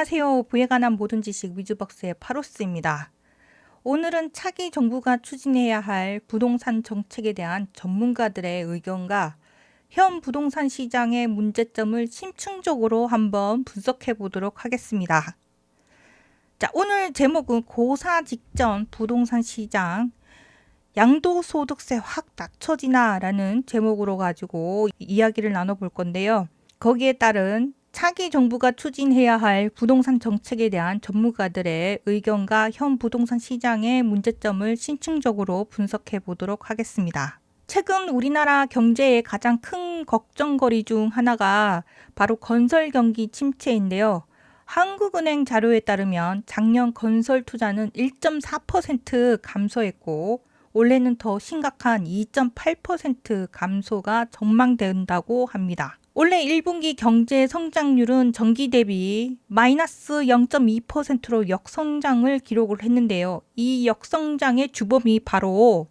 안녕하세요. 부에 관한 모든 지식 위즈벅스의 파로스입니다. 오늘은 차기 정부가 추진해야 할 부동산 정책에 대한 전문가들의 의견과 현 부동산 시장의 문제점을 심층적으로 한번 분석해 보도록 하겠습니다. 자, 오늘 제목은 고사 직전 부동산 시장 양도소득세 확 낮춰지나라는 제목으로 가지고 이야기를 나눠볼 건데요. 거기에 따른 차기 정부가 추진해야 할 부동산 정책에 대한 전문가들의 의견과 현 부동산 시장의 문제점을 심층적으로 분석해 보도록 하겠습니다. 최근 우리나라 경제의 가장 큰 걱정거리 중 하나가 바로 건설 경기 침체인데요. 한국은행 자료에 따르면 작년 건설 투자는 1.4% 감소했고 올해는 더 심각한 2.8% 감소가 전망된다고 합니다. 올해 1분기 경제 성장률은 전기 대비 마이너스 0.2%로 역성장을 기록을 했는데요. 이 역성장의 주범이 바로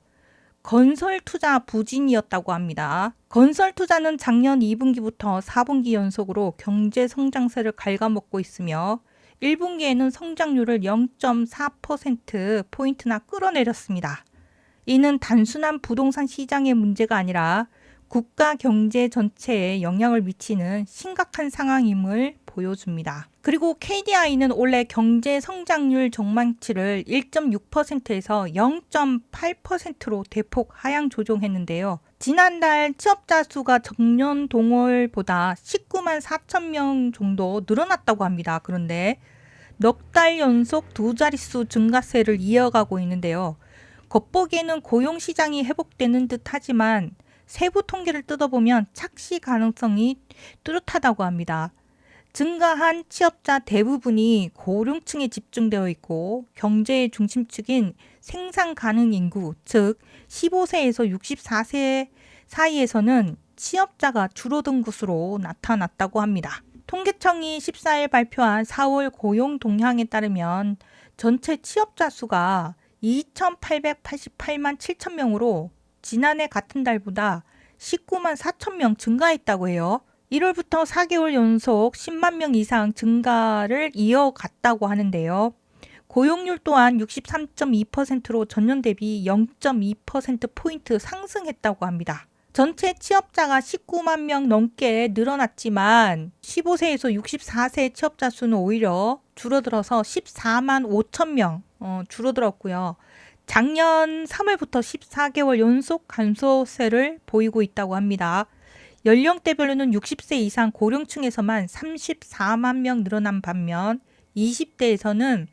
건설 투자 부진이었다고 합니다. 건설 투자는 작년 2분기부터 4분기 연속으로 경제 성장세를 갉아먹고 있으며 1분기에는 성장률을 0.4%포인트나 끌어내렸습니다. 이는 단순한 부동산 시장의 문제가 아니라 국가 경제 전체에 영향을 미치는 심각한 상황임을 보여줍니다. 그리고 KDI는 올해 경제 성장률 전망치를 1.6%에서 0.8%로 대폭 하향 조정했는데요. 지난달 취업자 수가 전년 동월보다 19만 4천 명 정도 늘어났다고 합니다. 그런데 넉 달 연속 두 자릿수 증가세를 이어가고 있는데요. 겉보기에는 고용 시장이 회복되는 듯 하지만 세부 통계를 뜯어보면 착시 가능성이 뚜렷하다고 합니다. 증가한 취업자 대부분이 고령층에 집중되어 있고 경제의 중심축인 생산 가능 인구, 즉 15세에서 64세 사이에서는 취업자가 줄어든 것으로 나타났다고 합니다. 통계청이 14일 발표한 4월 고용 동향에 따르면 전체 취업자 수가 2,888만 7천 명으로 지난해 같은 달보다 19만 4천 명 증가했다고 해요. 1월부터 4개월 연속 10만 명 이상 증가를 이어갔다고 하는데요. 고용률 또한 63.2%로 전년 대비 0.2%포인트 상승했다고 합니다. 전체 취업자가 19만 명 넘게 늘어났지만 15세에서 64세 취업자 수는 오히려 줄어들어서 14만 5천 명 어, 줄어들었고요. 작년 3월부터 14개월 연속 감소세를 보이고 있다고 합니다. 연령대별로는 60세 이상 고령층에서만 34만 명 늘어난 반면 20대에서는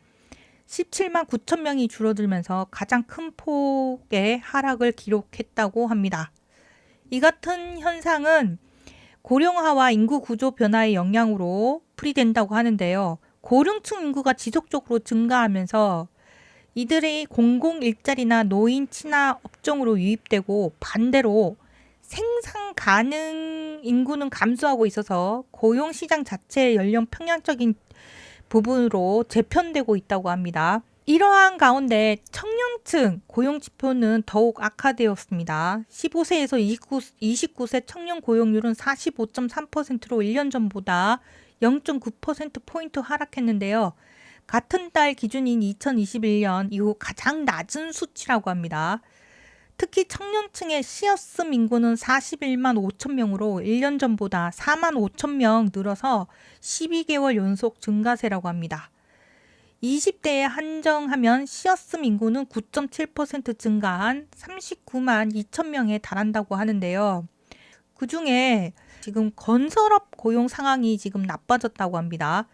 17만 9천 명이 줄어들면서 가장 큰 폭의 하락을 기록했다고 합니다. 이 같은 현상은 고령화와 인구 구조 변화의 영향으로 풀이된다고 하는데요. 고령층 인구가 지속적으로 증가하면서 이들의 공공 일자리나 노인 친화 업종으로 유입되고 반대로 생산 가능 인구는 감소하고 있어서 고용 시장 자체의 연령 평양적인 부분으로 재편되고 있다고 합니다. 이러한 가운데 청년층 고용 지표는 더욱 악화되었습니다. 15세에서 29, 29세 청년 고용률은 45.3%로 1년 전보다 0.9%포인트 하락했는데요. 같은 달 기준인 2021년 이후 가장 낮은 수치라고 합니다. 특히 청년층의 시어스 인구는 41만 5천 명으로 1년 전보다 4만 5천 명 늘어서 12개월 연속 증가세라고 합니다. 20대에 한정하면 시어스 인구는 9.7% 증가한 39만 2천 명에 달한다고 하는데요. 그 중에 지금 건설업 고용 상황이 지금 나빠졌다고 합니다.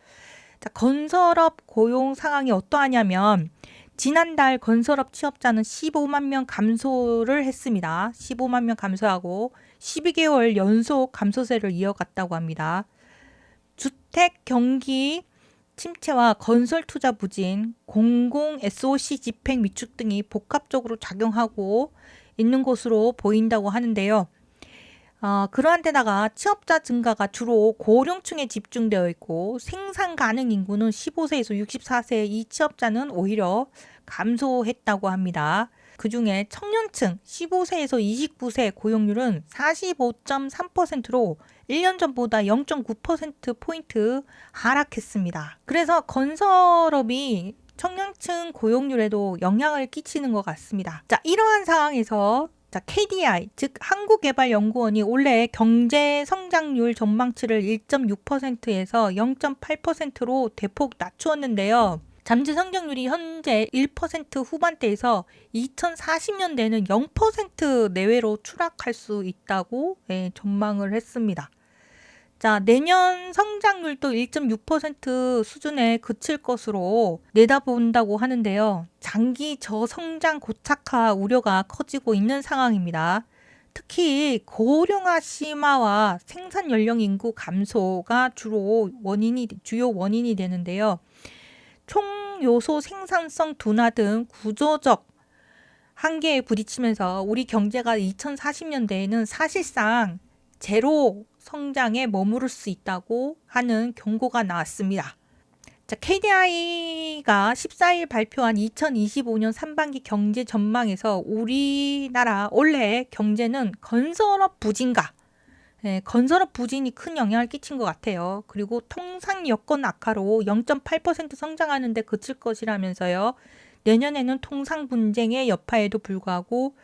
자, 건설업 고용 상황이 어떠하냐면 지난달 건설업 취업자는 15만 명 감소를 했습니다. 15만 명 감소하고 12개월 연속 감소세를 이어갔다고 합니다. 주택 경기 침체와 건설 투자 부진, 공공 SOC 집행 위축 등이 복합적으로 작용하고 있는 것으로 보인다고 하는데요. 어, 그러한 데다가 취업자 증가가 주로 고령층에 집중되어 있고 생산 가능 인구는 15세에서 64세 이 취업자는 오히려 감소했다고 합니다. 그 중에 청년층 15세에서 29세 고용률은 45.3%로 1년 전보다 0.9%포인트 하락했습니다. 그래서 건설업이 청년층 고용률에도 영향을 끼치는 것 같습니다. 자, 이러한 상황에서 자, KDI, 즉 한국개발연구원이 올해 경제 성장률 전망치를 1.6%에서 0.8%로 대폭 낮추었는데요. 잠재 성장률이 현재 1% 후반대에서 2040년대는 0% 내외로 추락할 수 있다고 예, 전망을 했습니다. 자, 내년 성장률도 1.6% 수준에 그칠 것으로 내다본다고 하는데요. 장기 저성장 고착화 우려가 커지고 있는 상황입니다. 특히 고령화 심화와 생산 연령 인구 감소가 주로 원인이 주요 원인이 되는데요. 총 요소 생산성 둔화 등 구조적 한계에 부딪히면서 우리 경제가 2040년대에는 사실상 제로 성장에 머무를 수 있다고 하는 경고가 나왔습니다. 자, KDI가 14일 발표한 2025년 상반기 경제 전망에서 우리나라 올해 경제는 건설업 부진과 네, 건설업 부진이 큰 영향을 끼친 것 같아요. 그리고 통상 여건 악화로 0.8% 성장하는데 그칠 것이라면서요. 내년에는 통상 분쟁의 여파에도 불구하고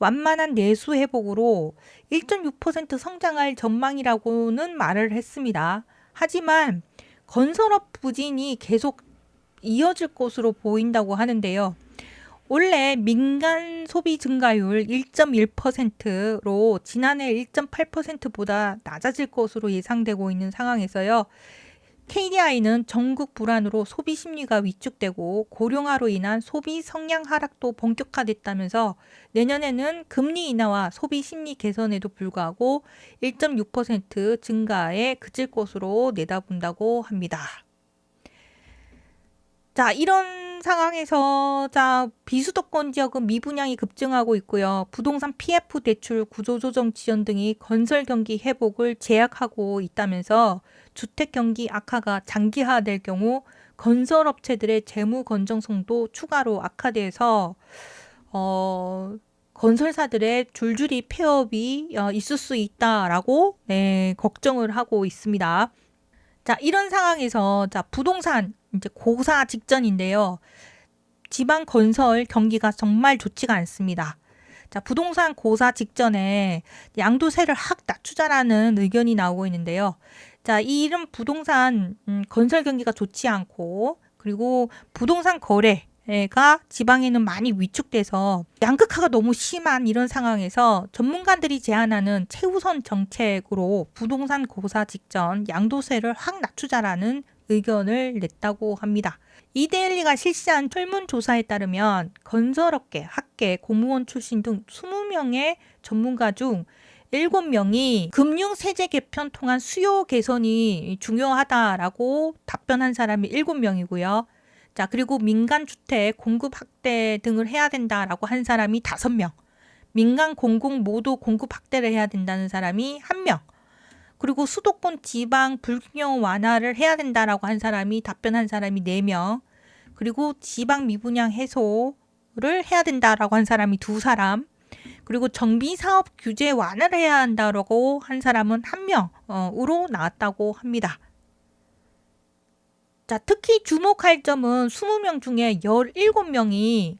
완만한 내수 회복으로 1.6% 성장할 전망이라고는 말을 했습니다. 하지만 건설업 부진이 계속 이어질 것으로 보인다고 하는데요. 올해 민간 소비 증가율 1.1%로 지난해 1.8%보다 낮아질 것으로 예상되고 있는 상황에서요. KDI는 전국 불안으로 소비 심리가 위축되고 고령화로 인한 소비 성향 하락도 본격화됐다면서 내년에는 금리 인하와 소비 심리 개선에도 불구하고 1.6% 증가에 그칠 것으로 내다본다고 합니다. 자, 이런 상황에서 자, 비수도권 지역은 미분양이 급증하고 있고요. 부동산 PF 대출 구조 조정 지원 등이 건설 경기 회복을 제약하고 있다면서 주택 경기 악화가 장기화될 경우 건설 업체들의 재무 건정성도 추가로 악화돼서 어 건설사들의 줄줄이 폐업이 어, 있을 수 있다라고 네, 걱정을 하고 있습니다. 자, 이런 상황에서 자, 부동산 이제 고사 직전인데요. 지방 건설 경기가 정말 좋지가 않습니다. 자, 부동산 고사 직전에 양도세를 확 낮추자라는 의견이 나오고 있는데요. 자, 이 이런 부동산 음, 건설 경기가 좋지 않고 그리고 부동산 거래 가 지방에는 많이 위축돼서 양극화가 너무 심한 이런 상황에서 전문가들이 제안하는 최우선 정책으로 부동산 고사 직전 양도세를 확 낮추자라는 의견을 냈다고 합니다. 이데일리가 실시한 설문조사에 따르면 건설업계, 학계, 공무원 출신 등 20명의 전문가 중 7명이 금융 세제 개편 통한 수요 개선이 중요하다라고 답변한 사람이 7명이고요. 자, 그리고 민간 주택 공급 확대 등을 해야 된다라고 한 사람이 5명. 민간 공공 모두 공급 확대를 해야 된다는 사람이 1명. 그리고 수도권 지방 불균형 완화를 해야 된다라고 한 사람이 답변한 사람이 4명. 그리고 지방 미분양 해소를 해야 된다라고 한 사람이 2사람. 그리고 정비 사업 규제 완화를 해야 한다라고 한 사람은 1명으로 나왔다고 합니다. 자, 특히 주목할 점은 20명 중에 17명이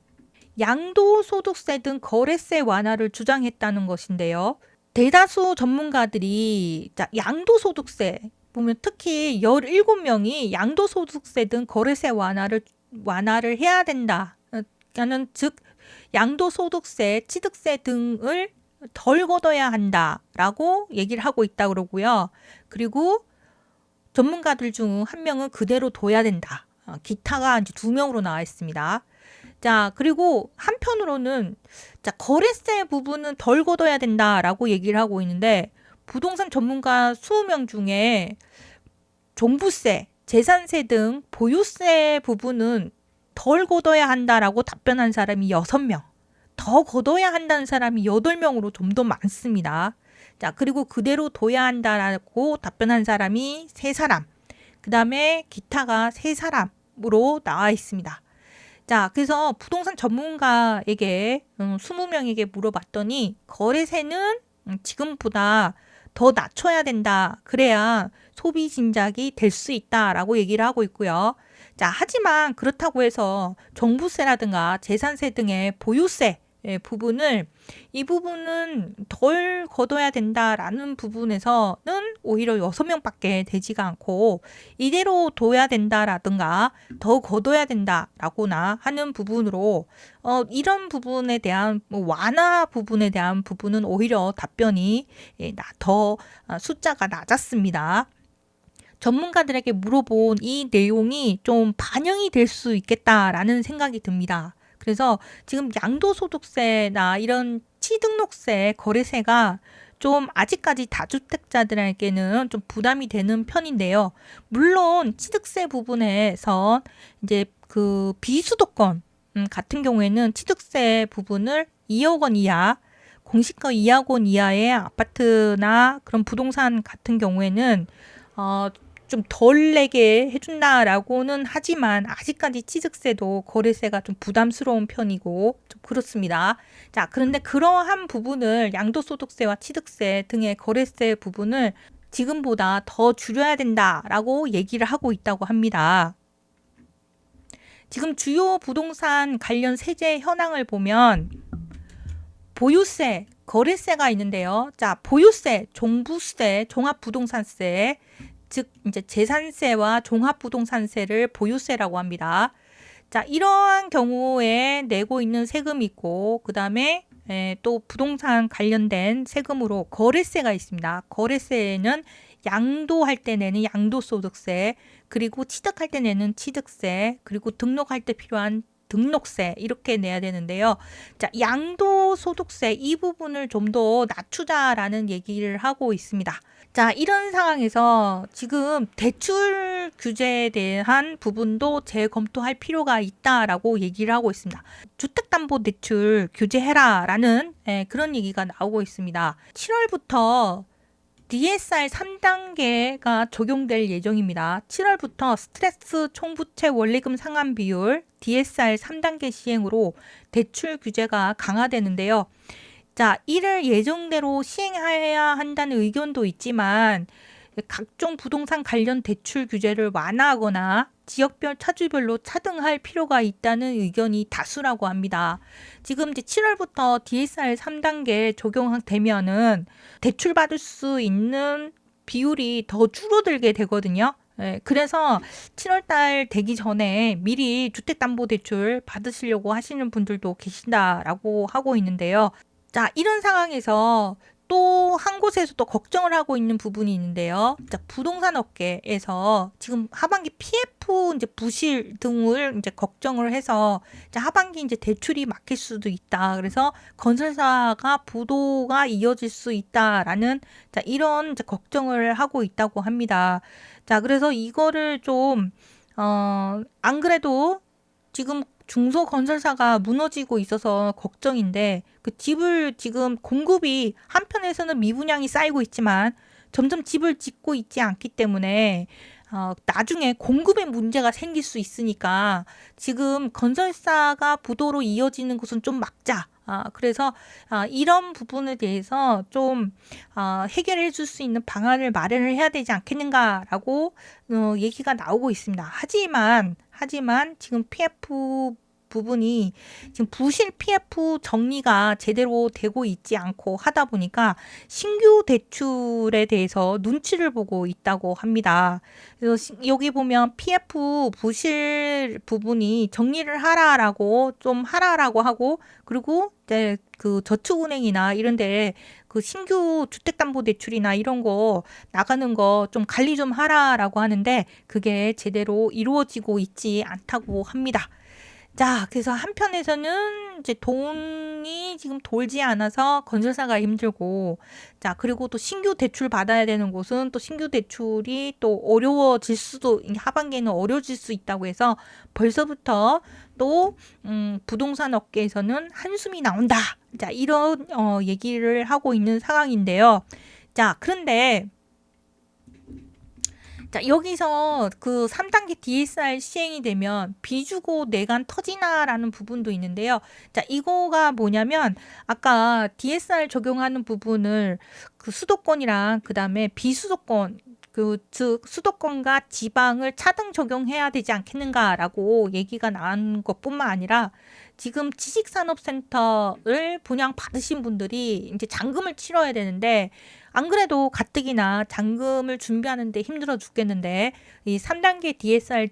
양도소득세 등 거래세 완화를 주장했다는 것인데요. 대다수 전문가들이 자, 양도소득세 보면 특히 17명이 양도소득세 등 거래세 완화를 완화를 해야 된다. 라는 즉 양도소득세, 취득세 등을 덜 걷어야 한다라고 얘기를 하고 있다 그러고요. 그리고 전문가들 중 한 명은 그대로 둬야 된다. 어, 기타가 이제 두 명으로 나와 있습니다. 자, 그리고 한편으로는 자, 거래세 부분은 덜 걷어야 된다라고 얘기를 하고 있는데 부동산 전문가 20명 중에 종부세, 재산세 등 보유세 부분은 덜 걷어야 한다라고 답변한 사람이 6명. 더 걷어야 한다는 사람이 8명으로 좀 더 많습니다. 자, 그리고 그대로 둬야 한다라고 답변한 사람이 3사람. 그 다음에 기타가 3사람으로 나와 있습니다. 자, 그래서 부동산 전문가에게 음, 20명에게 물어봤더니 거래세는 음, 지금보다 더 낮춰야 된다. 그래야 소비 진작이 될 수 있다라고 얘기를 하고 있고요. 자, 하지만 그렇다고 해서 종부세라든가 재산세 등의 보유세 예, 부분을 이 부분은 덜 걷어야 된다라는 부분에서는 오히려 여섯 명밖에 되지가 않고 이대로 둬야 된다라든가 더 걷어야 된다라고나 하는 부분으로 어, 이런 부분에 대한 뭐 완화 부분에 대한 부분은 오히려 답변이 예, 나- 더 아, 숫자가 낮았습니다. 전문가들에게 물어본 이 내용이 좀 반영이 될 수 있겠다라는 생각이 듭니다. 그래서 지금 양도소득세나 이런 취등록세, 거래세가 좀 아직까지 다주택자들에게는 좀 부담이 되는 편인데요. 물론 취득세 부분에서 이제 그 비수도권 음, 같은 경우에는 취득세 부분을 2억 원 이하, 공시가 2억 원 이하의 아파트나 그런 부동산 같은 경우에는 어, 좀 덜 내게 해준다라고는 하지만 아직까지 취득세도 거래세가 좀 부담스러운 편이고 좀 그렇습니다. 자, 그런데 그러한 부분을 양도소득세와 취득세 등의 거래세 부분을 지금보다 더 줄여야 된다라고 얘기를 하고 있다고 합니다. 지금 주요 부동산 관련 세제 현황을 보면 보유세, 거래세가 있는데요. 자, 보유세, 종부세, 종합부동산세, 즉 이제 재산세와 종합부동산세를 보유세라고 합니다. 자, 이러한 경우에 내고 있는 세금이 있고 그다음에 에, 또 부동산 관련된 세금으로 거래세가 있습니다. 거래세는 양도할 때 내는 양도소득세, 그리고 취득할 때 내는 취득세, 그리고 등록할 때 필요한 등록세 이렇게 내야 되는데요. 자, 양도 소득세 이 부분을 좀 더 낮추자라는 얘기를 하고 있습니다. 자, 이런 상황에서 지금 대출 규제에 대한 부분도 재검토할 필요가 있다라고 얘기를 하고 있습니다. 주택담보대출 규제해라라는 예, 그런 얘기가 나오고 있습니다. 7월부터 DSR 3단계가 적용될 예정입니다. 7월부터 스트레스 총부채 원리금 상환 비율 DSR 3단계 시행으로 대출 규제가 강화되는데요. 자, 이를 예정대로 시행해야 한다는 의견도 있지만 각종 부동산 관련 대출 규제를 완화하거나 지역별 차주별로 차등할 필요가 있다는 의견이 다수라고 합니다. 지금 이제 7월부터 DSR 3단계 적용되면은 대출 받을 수 있는 비율이 더 줄어들게 되거든요. 예, 그래서 7월 달 되기 전에 미리 주택담보대출 받으시려고 하시는 분들도 계신다라고 하고 있는데요. 자, 이런 상황에서 또 한 곳에서 또 걱정을 하고 있는 부분이 있는데요. 자, 부동산 업계에서 지금 하반기 PF 이제 부실 등을 이제 걱정을 해서 자, 하반기 이제 대출이 막힐 수도 있다. 그래서 건설사가 부도가 이어질 수 있다라는 자, 이런 이제 걱정을 하고 있다고 합니다. 자, 그래서 이거를 좀 어, 안 그래도 지금 중소 건설사가 무너지고 있어서 걱정인데 그 집을 지금 공급이 한편에서는 미분양이 쌓이고 있지만 점점 집을 짓고 있지 않기 때문에 어, 나중에 공급에 문제가 생길 수 있으니까 지금 건설사가 부도로 이어지는 것은 좀 막자. 아, 그래서 아, 이런 부분에 대해서 좀 아, 해결해 줄 수 있는 방안을 마련을 해야 되지 않겠는가라고 어, 얘기가 나오고 있습니다. 하지만 하지만 지금 PF 부분이 지금 부실 PF 정리가 제대로 되고 있지 않고 하다 보니까 신규 대출에 대해서 눈치를 보고 있다고 합니다. 그래서 시- 여기 보면 PF 부실 부분이 정리를 하라라고 좀 하라라고 하고 그리고 이제 그 저축은행이나 이런데 그 신규 주택담보대출이나 이런 거 나가는 거 좀 관리 좀 하라라고 하는데 그게 제대로 이루어지고 있지 않다고 합니다. 자, 그래서 한편에서는 이제 돈이 지금 돌지 않아서 건설사가 힘들고, 자, 그리고 또 신규 대출 받아야 되는 곳은 또 신규 대출이 또 어려워질 수도, 이 하반기에는 어려워질 수 있다고 해서 벌써부터 또, 음, 부동산 업계에서는 한숨이 나온다. 자, 이런, 어, 얘기를 하고 있는 상황인데요. 자, 그런데, 자, 여기서 그 3단계 DSR 시행이 되면 비주고 내간 터지나라는 부분도 있는데요. 자, 이거가 뭐냐면 아까 DSR 적용하는 부분을 그 수도권이랑 그다음에 비수도권 그 즉 수도권과 지방을 차등 적용해야 되지 않겠는가라고 얘기가 나온 것뿐만 아니라 지금 지식산업센터를 분양 받으신 분들이 이제 잔금을 치러야 되는데 안 그래도 가뜩이나 잔금을 준비하는데 힘들어 죽겠는데 이 3단계 DSR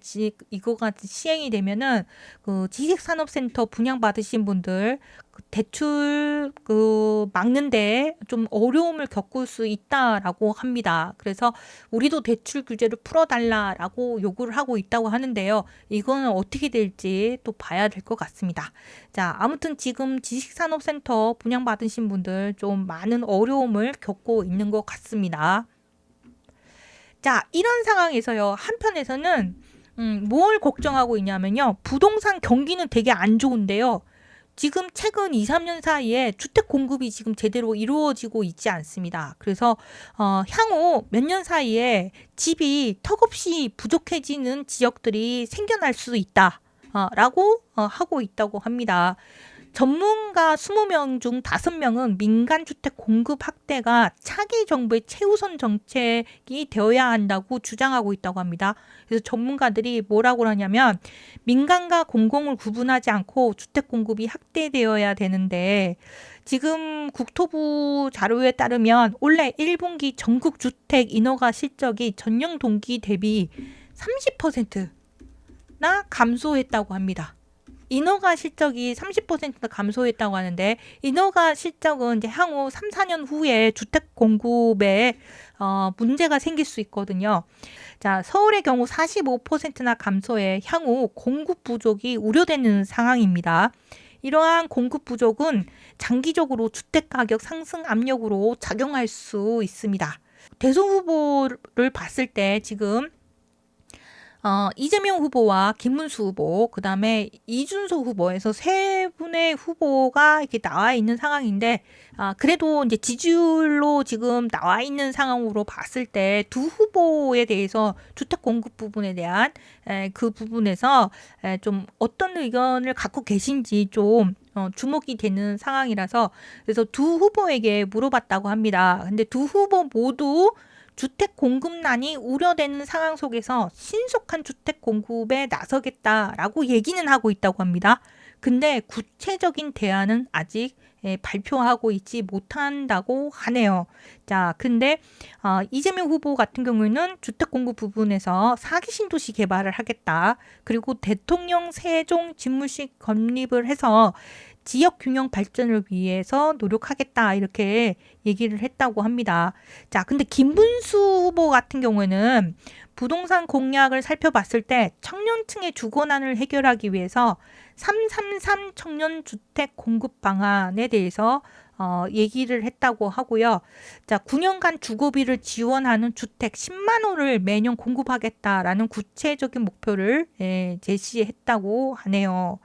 이거가 시행이 되면은 그 지식산업센터 분양 받으신 분들 그 대출 그 막는데 좀 어려움을 겪을 수 있다라고 합니다. 그래서 우리도 대출 규제를 풀어달라라고 요구를 하고 있다고 하는데요. 이거는 어떻게 될지 또 봐야 될 것 같습니다. 자, 아무튼 지금 지식산업센터 분양 받으신 분들 좀 많은 어려움을 겪고 있는 것 같습니다. 자, 이런 상황에서요. 한편에서는 음, 뭘 걱정하고 있냐면요. 부동산 경기는 되게 안 좋은데요. 지금 최근 2, 3년 사이에 주택 공급이 지금 제대로 이루어지고 있지 않습니다. 그래서 어, 향후 몇 년 사이에 집이 턱없이 부족해지는 지역들이 생겨날 수 있다. 어, 라고 어, 하고 있다고 합니다. 전문가 20명 중 5명은 민간 주택 공급 확대가 차기 정부의 최우선 정책이 되어야 한다고 주장하고 있다고 합니다. 그래서 전문가들이 뭐라고 하냐면 민간과 공공을 구분하지 않고 주택 공급이 확대되어야 되는데 지금 국토부 자료에 따르면 올해 1분기 전국 주택 인허가 실적이 전년 동기 대비 30%나 감소했다고 합니다. 인허가 실적이 30%나 감소했다고 하는데 인허가 실적은 이제 향후 3, 4년 후에 주택 공급에 어, 문제가 생길 수 있거든요. 자, 서울의 경우 45%나 감소해 향후 공급 부족이 우려되는 상황입니다. 이러한 공급 부족은 장기적으로 주택 가격 상승 압력으로 작용할 수 있습니다. 대선 후보를 봤을 때 지금 어, 이재명 후보와 김문수 후보, 그 다음에 이준석 후보에서 세 분의 후보가 이렇게 나와 있는 상황인데, 아, 그래도 이제 지지율로 지금 나와 있는 상황으로 봤을 때 두 후보에 대해서 주택 공급 부분에 대한 에, 그 부분에서 에, 좀 어떤 의견을 갖고 계신지 좀 어, 주목이 되는 상황이라서 그래서 두 후보에게 물어봤다고 합니다. 근데 두 후보 모두 주택 공급난이 우려되는 상황 속에서 신속한 주택 공급에 나서겠다라고 얘기는 하고 있다고 합니다. 근데 구체적인 대안은 아직 예, 발표하고 있지 못한다고 하네요. 자, 근데 어, 이재명 후보 같은 경우에는 주택 공급 부분에서 사기 신도시 개발을 하겠다. 그리고 대통령 세종 집무식 건립을 해서 지역 균형 발전을 위해서 노력하겠다 이렇게 얘기를 했다고 합니다. 자, 근데 김문수 후보 같은 경우에는 부동산 공약을 살펴봤을 때 청년층의 주거난을 해결하기 위해서 333 청년 주택 공급 방안에 대해서 어, 얘기를 했다고 하고요. 자, 9년간 주거비를 지원하는 주택 10만 호를 매년 공급하겠다라는 구체적인 목표를 예, 제시했다고 하네요.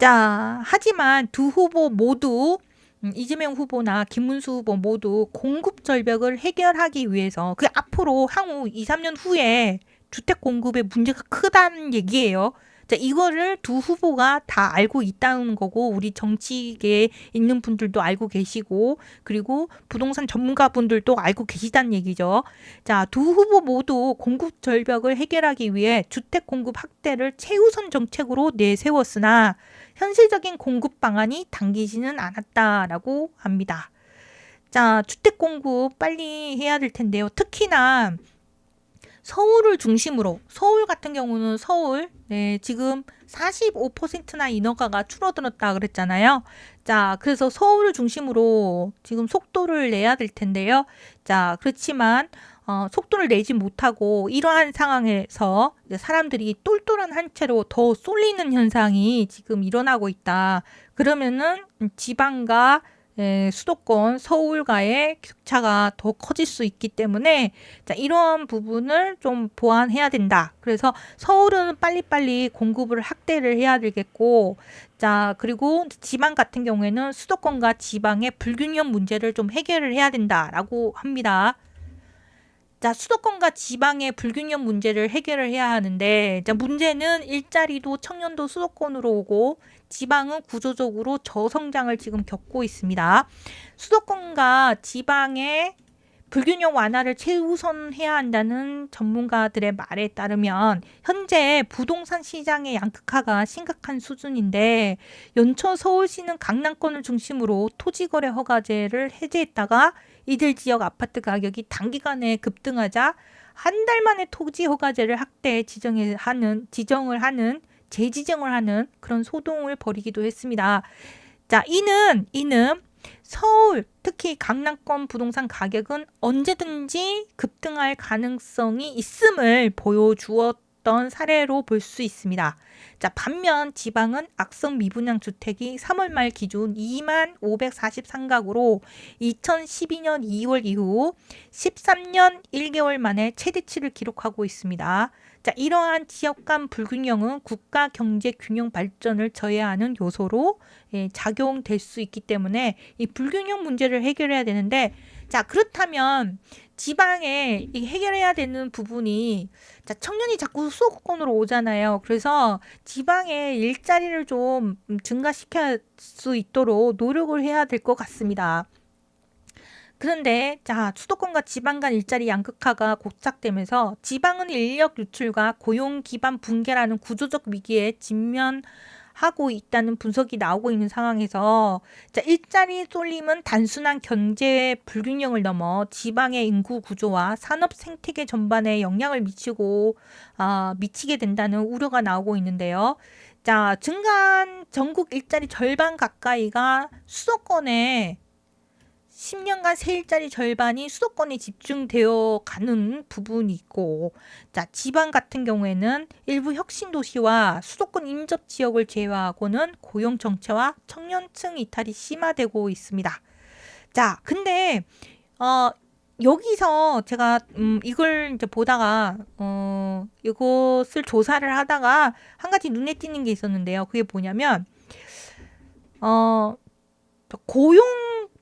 자, 하지만 두 후보 모두 음, 이재명 후보나 김문수 후보 모두 공급 절벽을 해결하기 위해서 그 앞으로 향후 2, 3년 후에 주택 공급에 문제가 크다는 얘기예요. 자, 이거를 두 후보가 다 알고 있다는 거고 우리 정치계에 있는 분들도 알고 계시고 그리고 부동산 전문가분들도 알고 계시다는 얘기죠. 자, 두 후보 모두 공급 절벽을 해결하기 위해 주택 공급 확대를 최우선 정책으로 내세웠으나 현실적인 공급 방안이 당기지는 않았다라고 합니다. 자, 주택 공급 빨리 해야 될 텐데요. 특히나 서울을 중심으로 서울 같은 경우는 서울 네, 지금 45%나 인허가가 줄어들었다 그랬잖아요. 자, 그래서 서울을 중심으로 지금 속도를 내야 될 텐데요. 자, 그렇지만 어, 속도를 내지 못하고 이러한 상황에서 사람들이 똘똘한 한 채로 더 쏠리는 현상이 지금 일어나고 있다. 그러면은 지방과 예, 수도권 서울과의 격차가 더 커질 수 있기 때문에 자, 이런 부분을 좀 보완해야 된다. 그래서 서울은 빨리빨리 공급을 확대를 해야 되겠고 자, 그리고 지방 같은 경우에는 수도권과 지방의 불균형 문제를 좀 해결을 해야 된다라고 합니다. 자, 수도권과 지방의 불균형 문제를 해결을 해야 하는데, 자, 문제는 일자리도 청년도 수도권으로 오고, 지방은 구조적으로 저성장을 지금 겪고 있습니다. 수도권과 지방의 불균형 완화를 최우선해야 한다는 전문가들의 말에 따르면 현재 부동산 시장의 양극화가 심각한 수준인데 연초 서울시는 강남권을 중심으로 토지거래 허가제를 해제했다가 이들 지역 아파트 가격이 단기간에 급등하자 한 달 만에 토지 허가제를 확대 지정을 하는 지정을 하는 재지정을 하는 그런 소동을 벌이기도 했습니다. 자, 이는 이는 서울 특히 강남권 부동산 가격은 언제든지 급등할 가능성이 있음을 보여주었 던 사례로 볼 수 있습니다. 자, 반면 지방은 악성 미분양 주택이 3월 말 기준 2만 543가구로 2012년 2월 이후 13년 1개월 만에 최대치를 기록하고 있습니다. 자, 이러한 지역 간 불균형은 국가 경제 균형 발전을 저해하는 요소로 예, 작용될 수 있기 때문에 이 불균형 문제를 해결해야 되는데 자, 그렇다면 지방에 이 해결해야 되는 부분이 자, 청년이 자꾸 수도권으로 오잖아요. 그래서 지방에 일자리를 좀 음, 증가시킬 수 있도록 노력을 해야 될 것 같습니다. 그런데 자 수도권과 지방 간 일자리 양극화가 고착되면서 지방은 인력 유출과 고용 기반 붕괴라는 구조적 위기에 직면 하고 있다는 분석이 나오고 있는 상황에서 자 일자리 쏠림은 단순한 경제 불균형을 넘어 지방의 인구 구조와 산업 생태계 전반에 영향을 미치고 아, 미치게 된다는 우려가 나오고 있는데요. 자 증가한 전국 일자리 절반 가까이가 수도권에 10년간 세 일자리 절반이 수도권에 집중되어 가는 부분이 있고, 자, 지방 같은 경우에는 일부 혁신 도시와 수도권 인접 지역을 제외하고는 고용 정체와 청년층 이탈이 심화되고 있습니다. 자, 근데, 어, 여기서 제가, 음, 이걸 이제 보다가, 어, 이것을 조사를 하다가 한 가지 눈에 띄는 게 있었는데요. 그게 뭐냐면, 어, 고용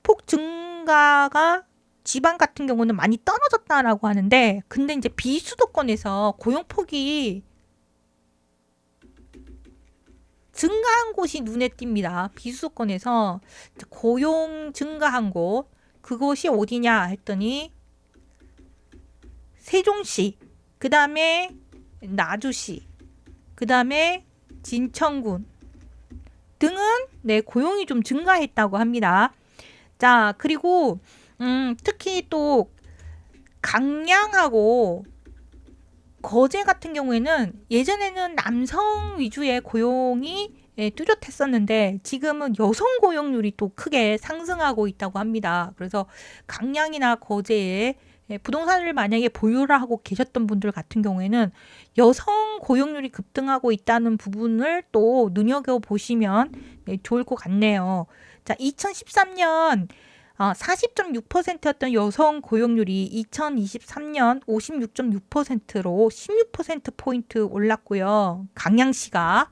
폭 증 가가 지방 같은 경우는 많이 떨어졌다라고 하는데, 근데 이제 비수도권에서 고용폭이 증가한 곳이 눈에 띕니다. 비수도권에서 고용 증가한 곳, 그곳이 어디냐 했더니, 세종시, 그 다음에 나주시, 그 다음에 진천군 등은 네, 고용이 좀 증가했다고 합니다. 자, 그리고 음, 특히 또 강량하고 거제 같은 경우에는 예전에는 남성 위주의 고용이 예, 뚜렷했었는데 지금은 여성 고용률이 또 크게 상승하고 있다고 합니다. 그래서 강량이나 거제에 예, 부동산을 만약에 보유를 하고 계셨던 분들 같은 경우에는 여성 고용률이 급등하고 있다는 부분을 또 눈여겨 보시면 예, 좋을 것 같네요. 자, 2013년 어, 40.6%였던 여성 고용률이 2023년 56.6%로 16%포인트 올랐고요. 강양시가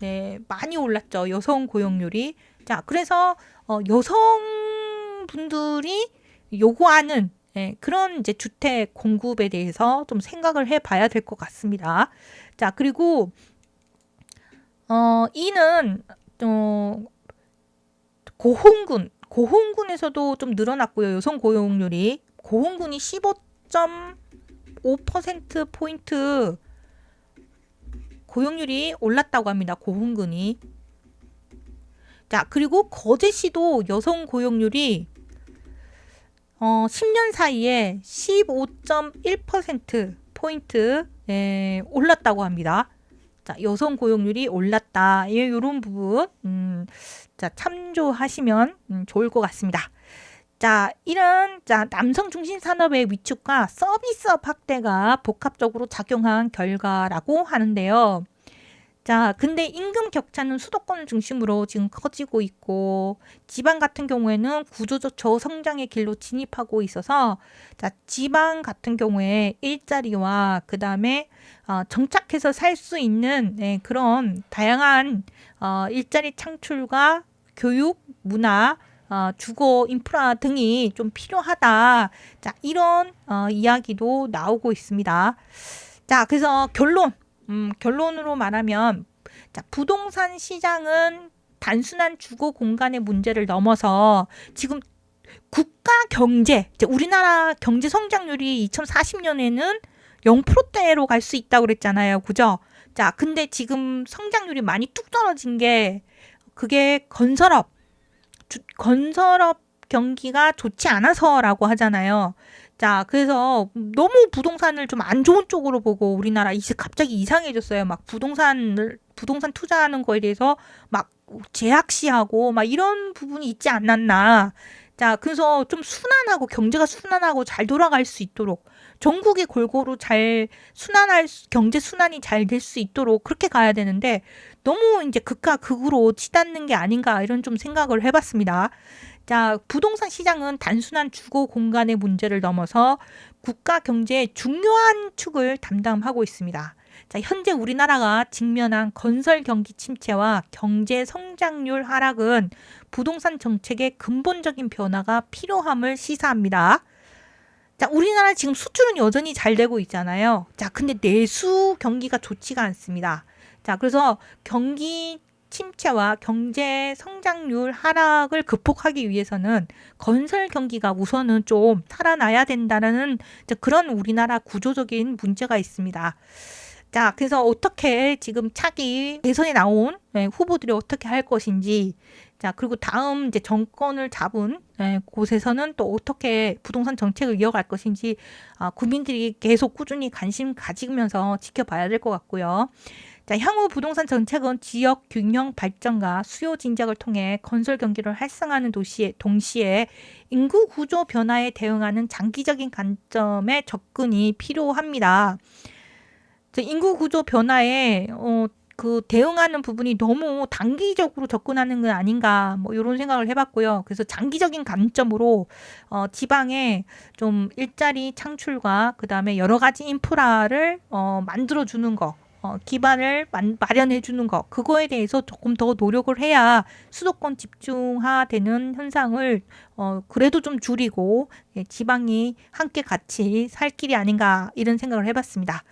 네, 많이 올랐죠. 여성 고용률이. 자, 그래서 어, 여성 분들이 요구하는 예, 그런 이제 주택 공급에 대해서 좀 생각을 해 봐야 될 것 같습니다. 자, 그리고 어, 이는 어, 고홍군, 고홍군에서도 좀 늘어났고요. 여성 고용률이 고홍군이 15.5% 포인트 고용률이 올랐다고 합니다. 고홍군이. 자, 그리고 거제시도 여성 고용률이 어, 10년 사이에 15.1% 포인트 예, 올랐다고 합니다. 자, 여성 고용률이 올랐다. 예, 이런 부분 음, 자, 참조하시면 음, 좋을 것 같습니다. 자, 이런 자, 남성 중심 산업의 위축과 서비스업 확대가 복합적으로 작용한 결과라고 하는데요. 자, 근데 임금 격차는 수도권을 중심으로 지금 커지고 있고, 지방 같은 경우에는 구조적 저성장의 길로 진입하고 있어서, 자, 지방 같은 경우에 일자리와 그 다음에 어, 정착해서 살 수 있는 네, 그런 다양한 어, 일자리 창출과 교육, 문화, 어, 주거 인프라 등이 좀 필요하다. 자, 이런 어, 이야기도 나오고 있습니다. 자, 그래서 결론, 음, 결론으로 말하면, 자, 부동산 시장은 단순한 주거 공간의 문제를 넘어서 지금 국가 경제, 우리나라 경제 성장률이 2040년에는 0%대로 갈 수 있다고 그랬잖아요. 그죠? 자, 근데 지금 성장률이 많이 뚝 떨어진 게 그게 건설업, 주- 건설업 경기가 좋지 않아서라고 하잖아요. 자, 그래서 너무 부동산을 좀 안 좋은 쪽으로 보고 우리나라 이제 갑자기 이상해졌어요. 막 부동산을 부동산 투자하는 거에 대해서 막 제약시하고 막 이런 부분이 있지 않았나. 자, 그래서 좀 순환하고 경제가 순환하고 잘 돌아갈 수 있도록 전국이 골고루 잘 순환할 수- 경제 순환이 잘 될 수 있도록 그렇게 가야 되는데 너무 이제 극과 극으로 치닫는 게 아닌가 이런 좀 생각을 해봤습니다. 자, 부동산 시장은 단순한 주거 공간의 문제를 넘어서 국가 경제의 중요한 축을 담당하고 있습니다. 자, 현재 우리나라가 직면한 건설 경기 침체와 경제 성장률 하락은 부동산 정책의 근본적인 변화가 필요함을 시사합니다. 자, 우리나라 지금 수출은 여전히 잘 되고 있잖아요. 자, 근데 내수 경기가 좋지가 않습니다. 자, 그래서 경기 침체와 경제 성장률 하락을 극복하기 위해서는 건설 경기가 우선은 좀 살아나야 된다는 그런 우리나라 구조적인 문제가 있습니다. 자, 그래서 어떻게 지금 차기 대선에 나온 예, 후보들이 어떻게 할 것인지, 자, 그리고 다음 이제 정권을 잡은 예, 곳에서는 또 어떻게 부동산 정책을 이어갈 것인지, 아, 국민들이 계속 꾸준히 관심 가지면서 지켜봐야 될 것 같고요. 자, 향후 부동산 정책은 지역 균형 발전과 수요 진작을 통해 건설 경기를 활성화하는 도시에 동시에 인구 구조 변화에 대응하는 장기적인 관점의 접근이 필요합니다. 자, 인구 구조 변화에 어, 그 대응하는 부분이 너무 단기적으로 접근하는 건 아닌가 뭐 이런 생각을 해봤고요. 그래서 장기적인 관점으로 어, 지방에 좀 일자리 창출과 그 다음에 여러 가지 인프라를 어, 만들어 주는 거. 어, 기반을 만- 마련해 주는 거 그거에 대해서 조금 더 노력을 해야 수도권 집중화되는 현상을 어, 그래도 좀 줄이고 예, 지방이 함께 같이 살 길이 아닌가 이런 생각을 해봤습니다.